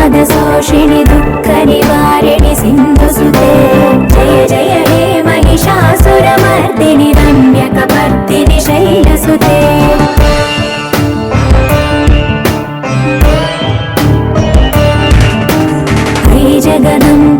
पदशोषिणि दुःखनिवारिणि सिन्धुसुते जय जय हे महिषासुरमर्दिनि रम्यकपर्दिनि शैलसुते जगदम्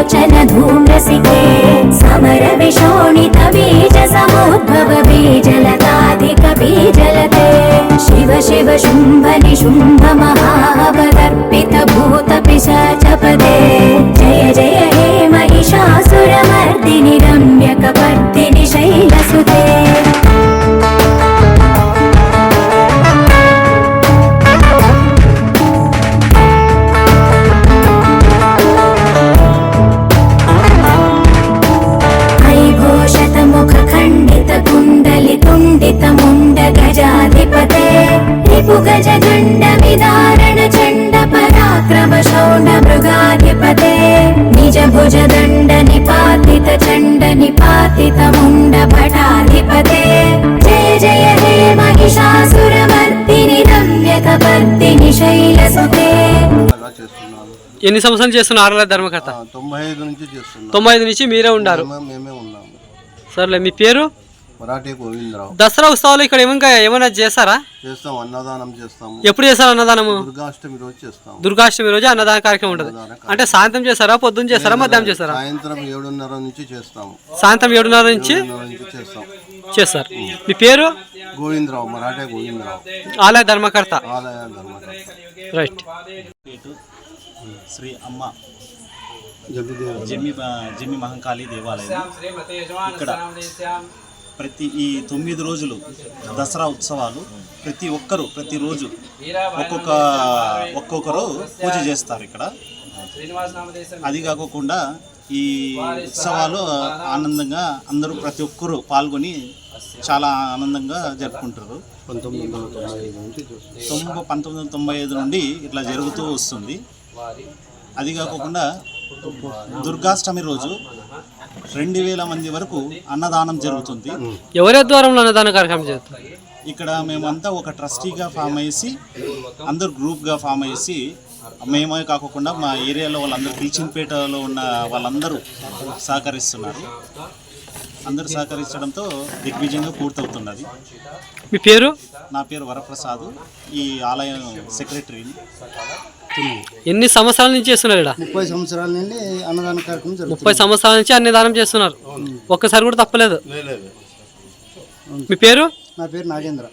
लोचन धूम्रसिके समर विशोणित बीजसमोद्भव बीजलताधिक बीजलते शिव शिव शुम्भनि शुम्भमभावदर्पितभूतपि चपदे जय जय చేస్తున్నాను ఎన్ని సంవత్సరాలు చేస్తున్నారు ఆరల ధర్మకర్త? తొంభై ఐదు నుంచి చేస్తున్నాను తొంభై ఐదు నుంచి మీరే ఉండారు. మేమే- ఉన్నాము. సర్లే మీ పేరు? మరాఠీ గోవిందరావు. దసరా ఉత్సవాలు ఇక్కడ ఏమైనా ఏమైనా చేస్తారా? చేస్తాం అన్నదానం చేస్తాము. ఎప్పుడు చేస్తారు అన్నదానము? దుర్గాష్టమి రోజు చేస్తాము. దుర్గాష్టమి రోజు అన్నదాన కార్యక్రమం ఉంటుంది. అంటే సాయంత్రం చేస్తారా పొద్దున్న చేస్తారా మధ్యాహ్నం చేస్తారా? సాయంత్రం ఏడున్నర నుంచి చేస్తాము. సాయంత్రం ఏడున్నర నుంచి? చేస్తాం. చేస్తారు. మీ పేరు? గోవిందరావు మరాఠీ గోవిందరావు. ఆలయ ధర్మకర్త. ఆలయ ధర్మకర్త. రైట్. శ్రీ అమ్మ జమ్మి జమ్మి మహంకాళి దేవాలయం. ఇక్కడ ప్రతి ఈ తొమ్మిది రోజులు దసరా ఉత్సవాలు ప్రతి ఒక్కరు ప్రతిరోజు ఒక్కొక్క ఒక్కొక్కరు పూజ చేస్తారు ఇక్కడ. అది కాకుండా ఈ ఉత్సవాలు ఆనందంగా అందరూ ప్రతి ఒక్కరు పాల్గొని చాలా ఆనందంగా జరుపుకుంటారు. పంతొమ్మిది వందల తొంభై పంతొమ్మిది వందల తొంభై ఐదు నుండి ఇట్లా జరుగుతూ వస్తుంది. అది కాకుండా దుర్గాష్టమి రోజు రెండు వేల మంది వరకు అన్నదానం జరుగుతుంది. ఎవరి ఆధ్వర్యంలో అన్నదాన కార్యక్రమం చేస్తారు ఇక్కడ మేమంతా ఒక ట్రస్టీగా ఫామ్ అయ్యేసి అందరు గ్రూప్గా ఫామ్ అయ్యేసి మేమే కాకుండా మా ఏరియాలో వాళ్ళందరూ కిల్చిన్పేటలో ఉన్న వాళ్ళందరూ సహకరిస్తున్నారు. అందరూ సహకరించడంతో దిగ్విజయంగా పూర్తవుతున్నది. మీ పేరు? నా పేరు వరప్రసాద్. ఈ ఆలయం సెక్రటరీని ఎన్ని సంవత్సరాల నుంచి చేస్తున్నారు ఇక్కడ? ముప్పై సంవత్సరాల నుండి అన్నదాన కార్యక్రమం జరుగుతుంది. ముప్పై సంవత్సరాల నుంచి అన్నదానం చేస్తున్నారు. ఒక్కసారి కూడా తప్పలేదు. మీ పేరు? నా పేరు నాగేంద్ర.